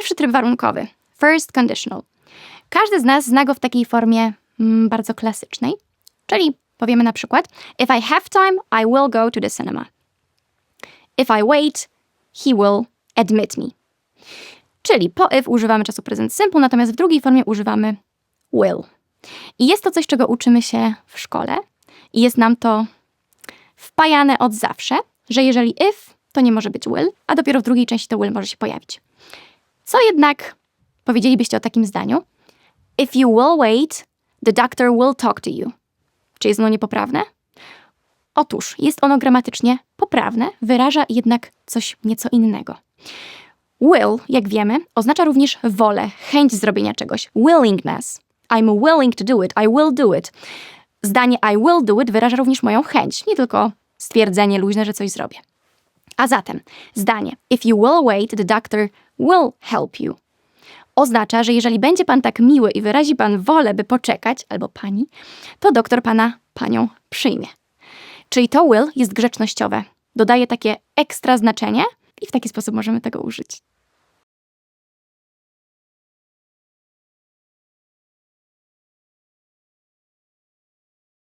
tryb warunkowy. First conditional. Każdy z nas zna go w takiej formie mm, bardzo klasycznej, czyli powiemy na przykład If I have time, I will go to the cinema. If I wait, he will admit me. Czyli po if używamy czasu present simple, natomiast w drugiej formie używamy will. I jest to coś, czego uczymy się w szkole i jest nam to wpajane od zawsze, że jeżeli if, to nie może być will, a dopiero w drugiej części to will może się pojawić. Co jednak powiedzielibyście o takim zdaniu? If you will wait, the doctor will talk to you. Czy jest ono niepoprawne? Otóż jest ono gramatycznie poprawne, wyraża jednak coś nieco innego. Will, jak wiemy, oznacza również wolę, chęć zrobienia czegoś, willingness. I'm willing to do it, I will do it. Zdanie I will do it wyraża również moją chęć, nie tylko stwierdzenie luźne, że coś zrobię. A zatem zdanie If you will wait, the doctor will help you. Oznacza, że jeżeli będzie pan tak miły i wyrazi pan wolę, by poczekać, albo pani, to doktor pana, panią przyjmie. Czyli to will jest grzecznościowe. Dodaje takie ekstra znaczenie i w taki sposób możemy tego użyć.